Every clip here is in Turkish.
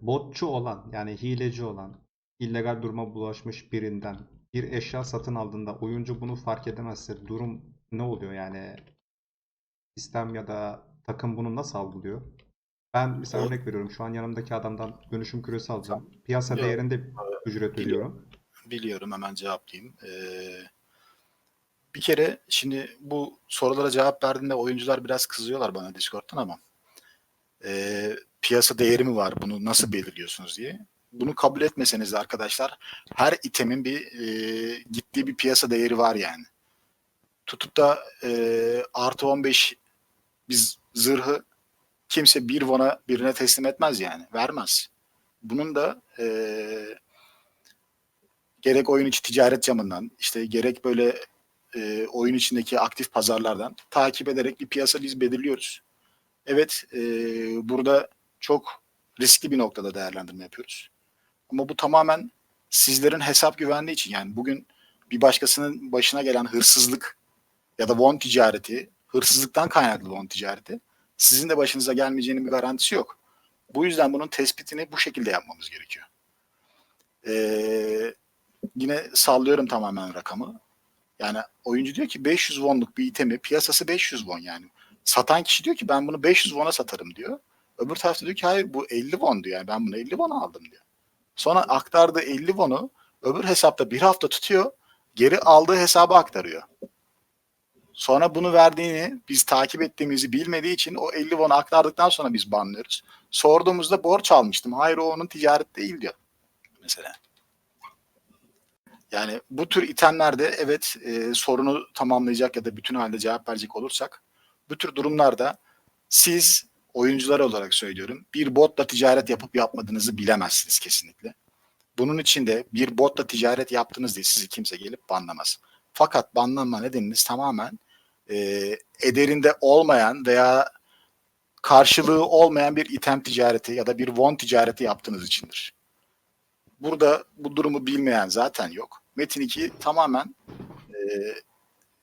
botçu olan yani hileci olan illegal duruma bulaşmış birinden bir eşya satın aldığında oyuncu bunu fark edemezse durum ne oluyor yani sistem ya da takım bunu nasıl algılıyor? Ben mesela O- örnek veriyorum şu an yanımdaki adamdan dönüşüm küresi alacağım. Piyasa Yok. değerinde ücret Biliyorum. ödüyorum. Biliyorum hemen cevaplayayım. Ee, bir kere şimdi bu sorulara cevap verdiğinde oyuncular biraz kızıyorlar bana Discord'dan ama ee, piyasa değeri mi var bunu nasıl belirliyorsunuz diye. Bunu kabul etmeseniz de arkadaşlar her itemin bir ee, gittiği bir piyasa değeri var yani. Tutup da ee, artı 15 biz zırhı kimse bir vona birine teslim etmez yani. Vermez. Bunun da ee, gerek oyun içi ticaret camından işte gerek böyle e, oyun içindeki aktif pazarlardan takip ederek bir piyasa biz belirliyoruz. Evet e, burada çok riskli bir noktada değerlendirme yapıyoruz. Ama bu tamamen sizlerin hesap güvenliği için yani bugün bir başkasının başına gelen hırsızlık ya da won ticareti, hırsızlıktan kaynaklı won ticareti sizin de başınıza gelmeyeceğinin bir garantisi yok. Bu yüzden bunun tespitini bu şekilde yapmamız gerekiyor. Ee, yine sallıyorum tamamen rakamı. Yani oyuncu diyor ki 500 wonluk bir itemi piyasası 500 won yani. Satan kişi diyor ki ben bunu 500 won'a satarım diyor. Öbür tarafta diyor ki hayır bu 50 won diyor. Yani ben bunu 50 won'a aldım diyor. Sonra aktardığı 50 won'u öbür hesapta bir hafta tutuyor. Geri aldığı hesaba aktarıyor. Sonra bunu verdiğini biz takip ettiğimizi bilmediği için o 50 won'u aktardıktan sonra biz banlıyoruz. Sorduğumuzda borç almıştım. Hayır o onun ticaret değil diyor. Mesela. Yani bu tür itemlerde evet e, sorunu tamamlayacak ya da bütün halde cevap verecek olursak bu tür durumlarda siz oyuncular olarak söylüyorum bir botla ticaret yapıp yapmadığınızı bilemezsiniz kesinlikle. Bunun için de bir botla ticaret yaptınız diye sizi kimse gelip banlamaz. Fakat banlanma nedeniniz tamamen e, ederinde olmayan veya karşılığı olmayan bir item ticareti ya da bir won ticareti yaptığınız içindir. Burada bu durumu bilmeyen zaten yok. Metin 2 tamamen e,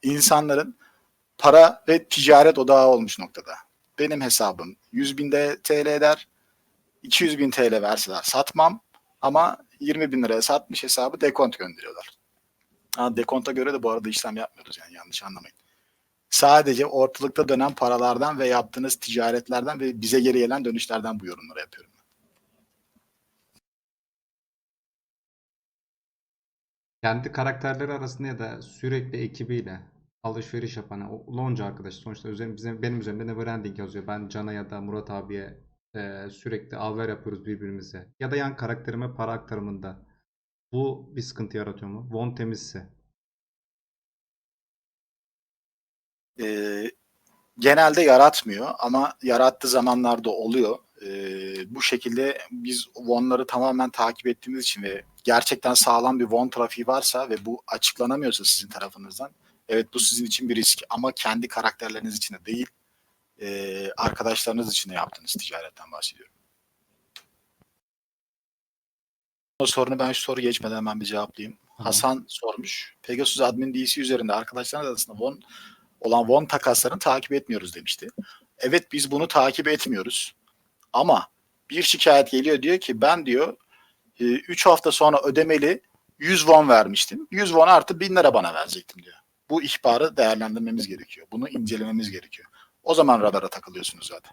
insanların para ve ticaret odağı olmuş noktada. Benim hesabım 100 bin de TL eder. 200 bin TL verseler satmam ama 20 bin liraya satmış hesabı dekont gönderiyorlar. Ha, dekonta göre de bu arada işlem yapmıyoruz yani yanlış anlamayın. Sadece ortalıkta dönen paralardan ve yaptığınız ticaretlerden ve bize geri gelen dönüşlerden bu yorumları yapıyorum. Kendi karakterleri arasında ya da sürekli ekibiyle alışveriş yapan o lonca arkadaş sonuçta üzerim, bizim, benim üzerimde Neverending yazıyor. Ben Can'a ya da Murat abiye e, sürekli alver yapıyoruz birbirimize. Ya da yan karakterime para aktarımında. Bu bir sıkıntı yaratıyor mu? Von temizse. Ee, genelde yaratmıyor ama yarattığı zamanlarda oluyor. Ee, bu şekilde biz Won'ları tamamen takip ettiğimiz için ve gerçekten sağlam bir Won trafiği varsa ve bu açıklanamıyorsa sizin tarafınızdan evet bu sizin için bir risk ama kendi karakterleriniz için de değil ee, arkadaşlarınız için de yaptığınız ticaretten bahsediyorum. O sorunu ben şu soru geçmeden hemen bir cevaplayayım. Tamam. Hasan sormuş. Pegasus admin DC üzerinde arkadaşlar arasında Won olan won takaslarını takip etmiyoruz demişti. Evet biz bunu takip etmiyoruz. Ama bir şikayet geliyor diyor ki ben diyor 3 hafta sonra ödemeli 100 won vermiştim. 100 won artı 1000 lira bana verecektim diyor. Bu ihbarı değerlendirmemiz gerekiyor. Bunu incelememiz gerekiyor. O zaman radara takılıyorsunuz zaten.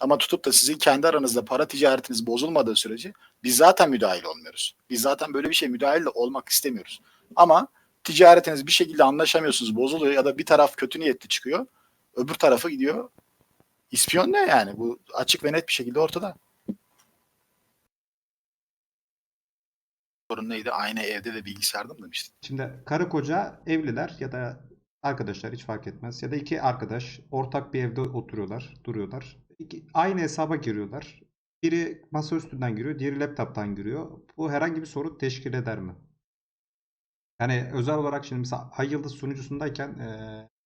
Ama tutup da sizin kendi aranızda para ticaretiniz bozulmadığı sürece biz zaten müdahil olmuyoruz. Biz zaten böyle bir şey müdahil de olmak istemiyoruz. Ama ticaretiniz bir şekilde anlaşamıyorsunuz, bozuluyor ya da bir taraf kötü niyetli çıkıyor. Öbür tarafı gidiyor. İspiyon ne yani? Bu açık ve net bir şekilde ortada. Sorun neydi? Aynı evde ve bilgisayarda mı demiştin? Şimdi karı koca evliler ya da arkadaşlar hiç fark etmez. Ya da iki arkadaş ortak bir evde oturuyorlar, duruyorlar. İki, aynı hesaba giriyorlar. Biri masa üstünden giriyor, diğeri laptop'tan giriyor. Bu herhangi bir sorun teşkil eder mi? Yani özel olarak şimdi mesela Ay Yıldız sunucusundayken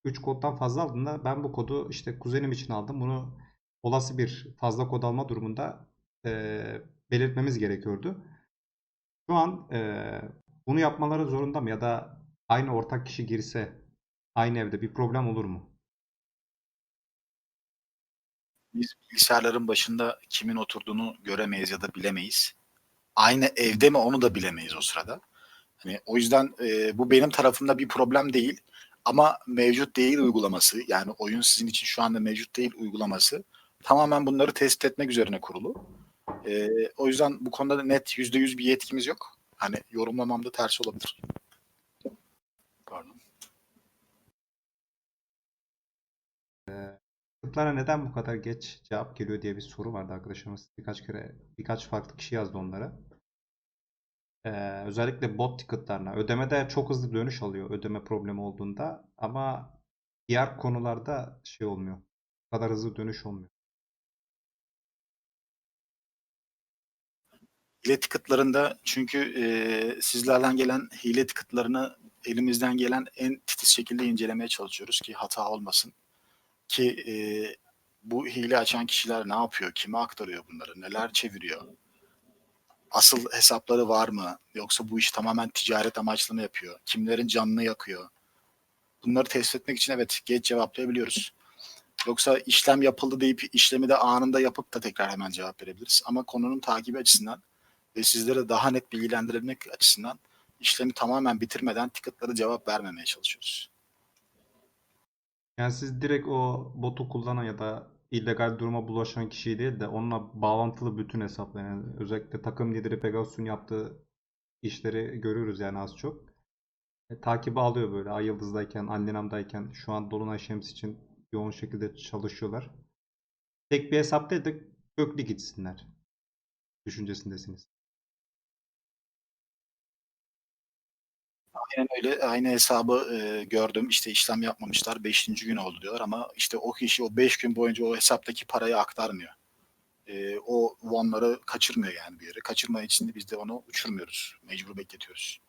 3 koddan fazla aldığında ben bu kodu işte kuzenim için aldım. Bunu olası bir fazla kod alma durumunda e, belirtmemiz gerekiyordu. Şu an e, bunu yapmaları zorunda mı? Ya da aynı ortak kişi girse aynı evde bir problem olur mu? biz bilgisayarların başında kimin oturduğunu göremeyiz ya da bilemeyiz. Aynı evde mi onu da bilemeyiz o sırada. Hani o yüzden e, bu benim tarafımda bir problem değil. Ama mevcut değil uygulaması yani oyun sizin için şu anda mevcut değil uygulaması tamamen bunları tespit etmek üzerine kurulu. E, o yüzden bu konuda da net %100 bir yetkimiz yok. Hani yorumlamam da ters olabilir. Pardon. Tıklara neden bu kadar geç cevap geliyor diye bir soru vardı arkadaşlarımız. Birkaç kere birkaç farklı kişi yazdı onlara. Ee, özellikle bot ticketlarına. Ödemede çok hızlı dönüş alıyor ödeme problemi olduğunda ama diğer konularda şey olmuyor. Bu kadar hızlı dönüş olmuyor. Hile ticketlarında çünkü e, sizlerden gelen hile ticketlarını elimizden gelen en titiz şekilde incelemeye çalışıyoruz ki hata olmasın. Ki e, bu hile açan kişiler ne yapıyor, kime aktarıyor bunları, neler çeviriyor? Asıl hesapları var mı? Yoksa bu iş tamamen ticaret amaçlı mı yapıyor? Kimlerin canını yakıyor? Bunları tespit etmek için evet geç cevaplayabiliyoruz. Yoksa işlem yapıldı deyip işlemi de anında yapıp da tekrar hemen cevap verebiliriz. Ama konunun takibi açısından sizlere daha net bilgilendirilmek açısından işlemi tamamen bitirmeden ticketlara cevap vermemeye çalışıyoruz. Yani siz direkt o botu kullanan ya da illegal duruma bulaşan kişiyi değil de onunla bağlantılı bütün hesaplar yani özellikle takım lideri Pegasus'un yaptığı işleri görüyoruz yani az çok. E, takibi alıyor böyle Ay Yıldız'dayken, Allenam'dayken şu an Dolunay Şems için yoğun şekilde çalışıyorlar. Tek bir hesap değil de köklü gitsinler düşüncesindesiniz. Aynen öyle. Aynı hesabı e, gördüm. İşte işlem yapmamışlar. Beşinci gün oldu diyorlar ama işte o kişi o beş gün boyunca o hesaptaki parayı aktarmıyor. E, o wonları kaçırmıyor yani bir yere. Kaçırmadığı için de biz de onu uçurmuyoruz. Mecbur bekletiyoruz.